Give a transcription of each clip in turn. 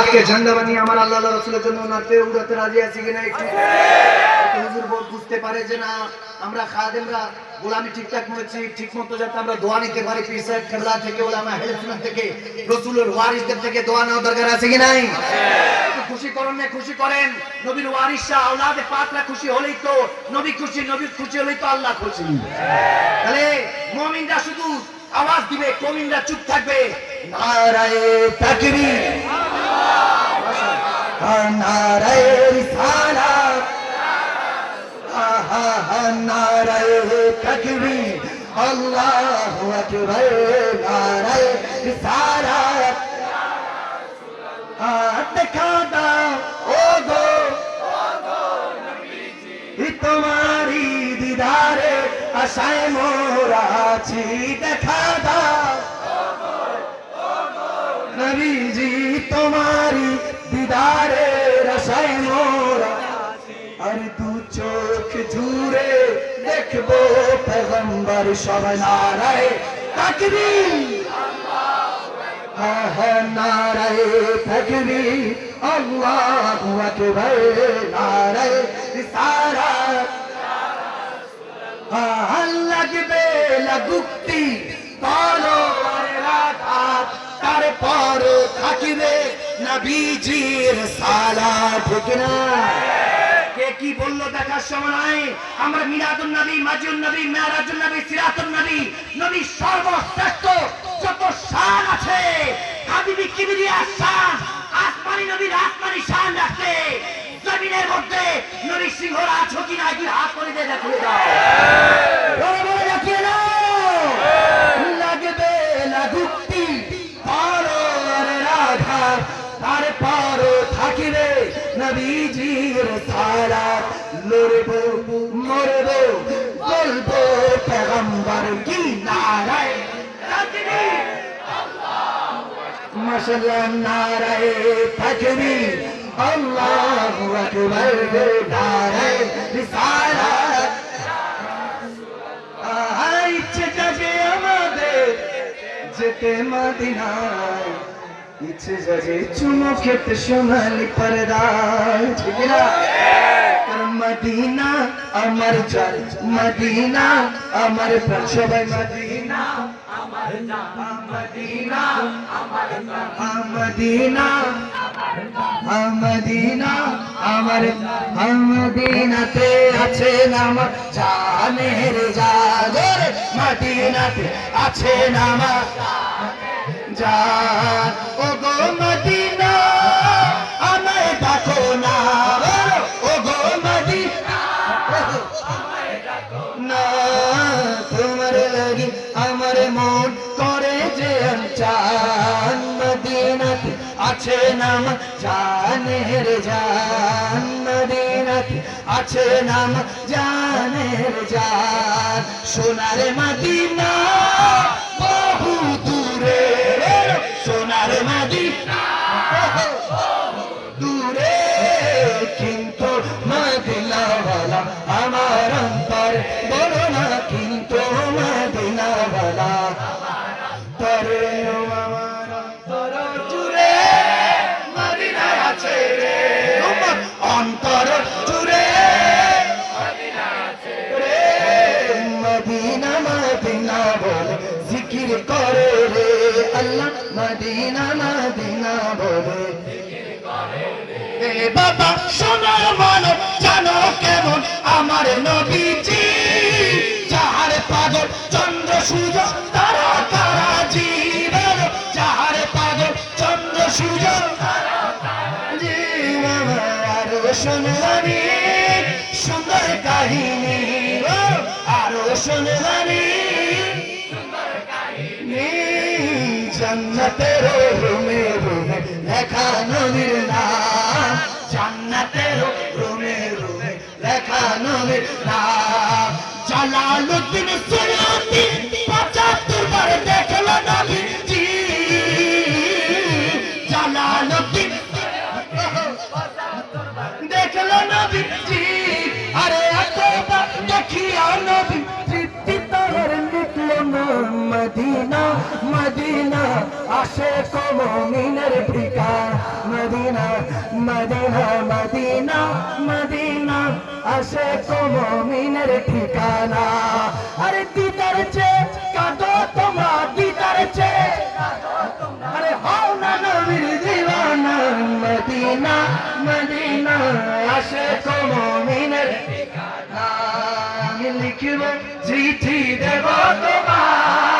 আজকে ঝান্ডা বানিয়ে আমার আল্লাহ রসুলের জন্য নাচতে উড়াতে রাজি আছি কিনা একটু? হুজুর বুঝতে পারে যে না, আমরা খাদেমরা গোলামি ঠিকঠাক করেছি ঠিক মতো যাতে আমরা দোয়া নিতে পারি, পীর কেবলা থেকে, ওলামা হেলসুন থেকে, রসুলের ওয়ারিসদের থেকে দোয়া নেওয়া দরকার আছে কি নাই? খুশি করেন না, খুশি করেন। নবীর ওয়ারিসরা আওলাদে পাকরা খুশি হলেই তো নবী খুশি নবী খুশি হলেই তো আল্লাহ খুশি। তাহলে মুমিনরা শুধু আওয়াজ দিবে, কমিনরা চুপ থাকবে। নারায়ে তাকবীর। নারায়ে হা নারায়ে তাকবীর আল্লাহু আকবার নারায়ে রিসালাত হাত দেখা দাও ও গো তোমারি দিদারে আশায় মোরা আছি দেখা দাও নবীজি তোমারি দিদারে আশায় মোরা আর দু চোখ জুড়ে দেখব পেগম্বর সব নারায় তাকবীর নারায় থাকবি আল্লাহু আকবার নারায় সারা লাগবে লাগুক্তি তারপর থাকিবে নবীজির সালা ঠিক না কে কি বলল দেখার সময় নাই? আমরা মিলাদুন নবী মাজিউন নবী মেরাজুন নবী সিরাতুন নবী নবী সর্বশ্রেষ্ঠ, যত শান আছে, হাবিবি কিবরিয়া শান, আসমানি নবীর আসমানি শান রাখতে, জমিনের মধ্যে নবী সিংহর আছো কি না কি হাত করে দেখিয়ে দাও। নবীজির সারা লড়বো মরবো বলব পেগম্বর কি নারায়? মাশাল্লাহ নারায় আমাদের যেতে মদিনায়। ইচ্ছে জাগে চুমো খেতে সোনালি পরদায়। ঠিক না মদিনা আমার জান, মদিনা আমার প্রাণ। সবাই মদিনা মদিনা মদিনা মদিনা, আমার মদিনাতে আছে নাম জানের জাগর মদিনাতে আছে নাম জান ও গো মদিনা, আমায় ডাকো না। ও গো মদিনা, না, তোমার লাগি আমার মন করে যে চান। মদিনাতে আছে নাম জানের জান। মদিনাতে আছে নাম জানের জান। সোনার মদিনা মদিনা মদিনা চন্দ্র সূর্য তারা তারা জীবন। যাহার পাগল চন্দ্র সূর্য শুনবানি সুন্দর কাহিনী জান্নাতের রুমে রুমে লেখা নবীর নাম। জান্নাতের রুমে রুমে লেখা নবীর নাম। জালালুদ্দিন সুয়ুতি পঁচাত্তর বার দেখল নবীজি। জালালুদ্দিন দেখল নবীজি। আরে আসে কমিনের ঠিকা। Medina Medina Medina Medina. আসে কমিনের ঠিকানা। আরে দিদার চে কাঁদো তোমরা, দিদার চে আরে হও না নবীর দিওয়ানা। মদিনা মদিনা, আসে কমিনের ঠিকানা। আমি লিখিব চিঠি দেব তোমার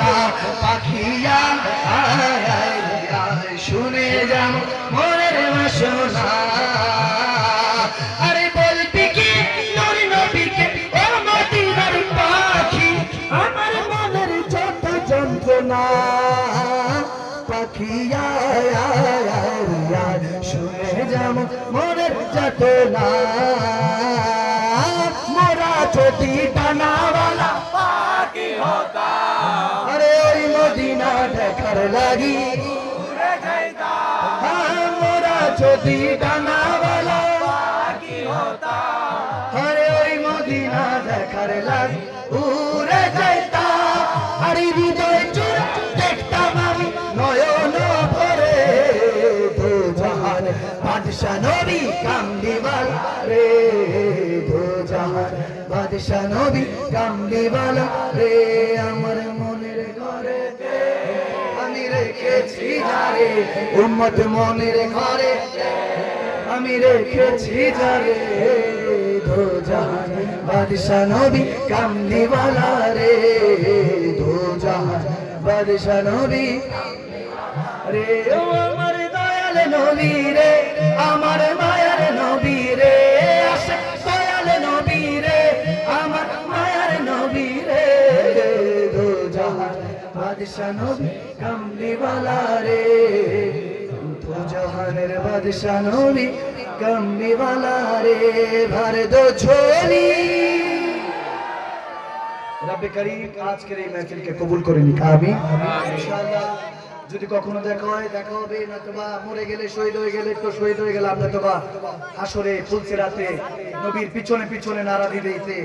না পাখি আয়, আয়, আয়, আয়, শুনে যেমন মনের বাসনা। আরে বলবি কি নরি নবীকে ও মদিনার পাখি মোরা ছোটি টানাওয়ালা পাখি হতা মদিনা দেখার লাগি। উড়ে যাইতা মোরা ছোটি টানাওয়ালা পাখি হতা আরে ওই মদিনা দেখার লাগি বাদশা নবী কামলিওয়ালা রে। দু বাদশা নবী কামলিওয়ালা রে। আমার যারে, উম্মত মনের ঘরে। আমি রেখেছি যারে, দো জাহান, বাদশা নবী কামলিওয়ালা রে। দো জাহান, বাদশা নবী রে। ও আমার দয়াল নবী রে, আমার বাদশা নবী কামলিওয়ালা রে। দো জাহানের বাদশা নবী কামলিওয়ালা রে। ঝোলি। রব্বে করিম আজকের এই মাহফিলকে কবুল করে নিক আমিন। ইনশাআল্লাহ যদি কখনো দেখা হয় দেখা হবে না নতুবা মরে গেলে শহীদ হয়ে গেলে তো শহীদ হয়ে গেলাম নতুবা হাসরে ফুলছে রাতে নবীর পিছনে পিছনে দিতে দিতে।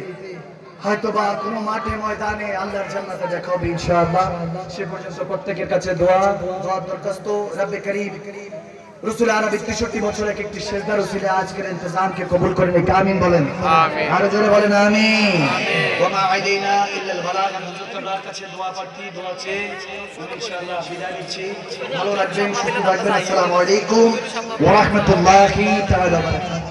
হয়তোবা কোনো মাঠে ময়দানে আল্লাহর জান্নাতে দেখা হবে ইনশাআল্লাহ। সে পর্যন্ত প্রত্যেকের কাছে দোয়া দোয়া দরখাস্ত। রব্বে করিম রসুল আরবি তেষট্টি বছর এক একটি শেষদার রসুলে আজকের ইন্তজামকে কবুল করে নিক। আমিন বলেন। আরও জোরে বলেন আমিন। ওমা আলাইনা ইল্লাল বালাগ হুজুর কাছে দোয়া প্রার্থী দোয়া চেয়ে আমি ইনশাআল্লাহ বিদায় নিচ্ছি। ভালো রাখবেন সুস্থ থাকবেন। আসসালামু আলাইকুম। ওয়া রাহমাতুল্লাহি তাআলা বারাকাতুহু।